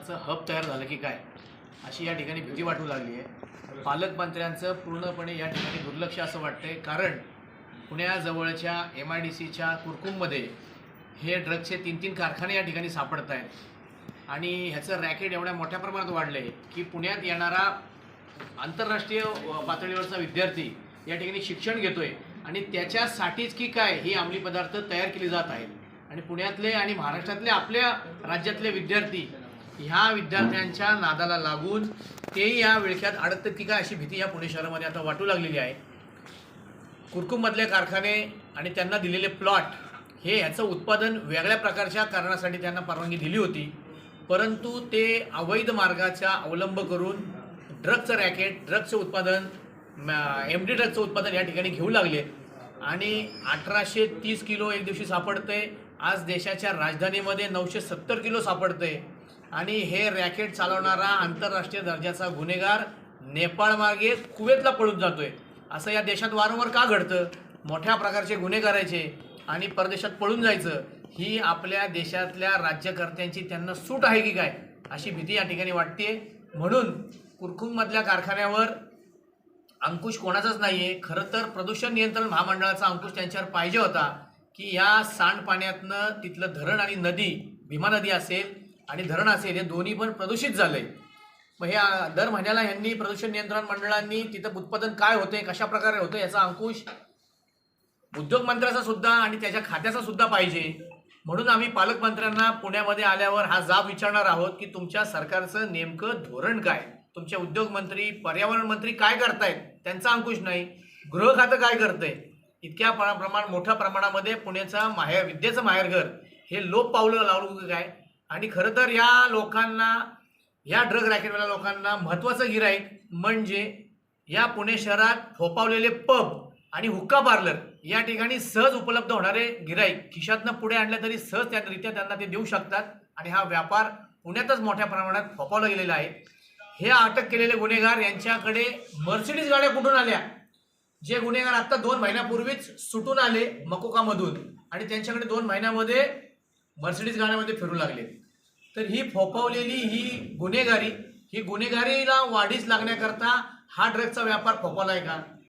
व्यसनाचं hub तयार झालं की काय? अशी या ठिकाणी भीती वाटू लागली आहे. पालकमंत्र्यांचं पूर्णपणे या ठिकाणी दुर्लक्ष असं वाटतंय. कारण पुण्याजवळच्या एम आय डी सीच्या कुरकुममध्ये हे ड्रग्सचे तीन तीन कारखाने या ठिकाणी सापडत आहेत. आणि ह्याचं रॅकेट एवढ्या मोठ्या प्रमाणात वाढलं आहे की पुण्यात येणारा आंतरराष्ट्रीय पातळीवरचा विद्यार्थी या ठिकाणी शिक्षण घेतोय. आणि त्याच्यासाठीच की काय ही अंमली पदार्थ तयार केली जात आहेत. आणि पुण्यातले आणि महाराष्ट्रातले आपल्या राज्यातले विद्यार्थी ह्या विद्यार्थ्यांच्या नादाला लागून ते या विळख्यात अडकतात की काय अशी भीती या पुणे शहरामध्ये आता वाटू लागलेली आहे. कुरकुममधले कारखाने आणि त्यांना दिलेले प्लॉट हे ह्याचं उत्पादन वेगळ्या प्रकारच्या कारणासाठी त्यांना परवानगी दिली होती. परंतु ते अवैध मार्गाचा अवलंब करून ड्रगचं रॅकेट ड्रगचं उत्पादन एम डी ड्रगचं उत्पादन या ठिकाणी घेऊ लागले. आणि अठराशे तीस किलो एक दिवशी सापडते आज देशाच्या राजधानीमध्ये नऊशे सत्तर किलो सापडते आणि हे रॅकेट चालवणारा आंतरराष्ट्रीय दर्जाचा गुन्हेगार नेपाळमार्गे कुवेतला पळून जातोय. असं या देशात वारंवार का घडतं? मोठ्या प्रकारचे गुन्हे करायचे आणि परदेशात पळून जायचं ही आपल्या देशातल्या राज्यकर्त्यांची त्यांना सूट आहे की काय अशी भीती या ठिकाणी वाटते म्हणून कुरकुममधल्या कारखान्यावर अंकुश कोणाचाच नाही आहे खरं तर प्रदूषण नियंत्रण महामंडळाचा अंकुश त्यांच्यावर पाहिजे होता की या सांडपाण्यातनं तिथलं धरण आणि नदी भीमा नदी असेल आणि धरण असेल हे दोन्ही पण प्रदूषित झालंय. मग हे दर महिन्याला ह्यांनी प्रदूषण नियंत्रण मंडळांनी तिथं उत्पादन काय होते कशा प्रकारे होतं याचा अंकुश उद्योग मंत्र्याचा सुद्धा आणि त्याच्या खात्याचा सुद्धा पाहिजे. म्हणून आम्ही पालकमंत्र्यांना पुण्यामध्ये आल्यावर हा जाब विचारणार आहोत की तुमच्या सरकारचं नेमकं धोरण काय? तुमचे उद्योग मंत्री पर्यावरण मंत्री काय करतायत? त्यांचा अंकुश नाही. गृह खातं काय करतंय? इतक्या प्रमाण मोठ्या प्रमाणामध्ये पुण्याचा माहेर विद्येचं माहेरघर हे लोप पावलं लावलं काय? आणि खरं तर या लोकांना या ड्रग रॅकेटवाल्या लोकांना महत्त्वाचं गिराईक म्हणजे या पुणे शहरात फोपावलेले पब आणि हुक्का पार्लर या ठिकाणी सहज उपलब्ध होणारे गिराईक खिशातनं पुढे आणलं तरी सहज त्यारित्या त्यांना ते देऊ शकतात. आणि हा व्यापार पुण्यातच मोठ्या प्रमाणात फोपावला गेलेला आहे. हे अटक केलेले गुन्हेगार यांच्याकडे मर्सिडीज गाड्या कुठून आल्या? जे गुन्हेगार आत्ता दोन महिन्यापूर्वीच सुटून आले मकोकामधून. आणि त्यांच्याकडे दोन महिन्यामध्ये मर्सिडीज गाड्यामध्ये फिरू लागले. तर ही फोपवलेली ही गुन्हेगारी ही गुन्हेगारीला वाढीस लागण्याकरता हा ड्रगचा व्यापार फोपवलाय का?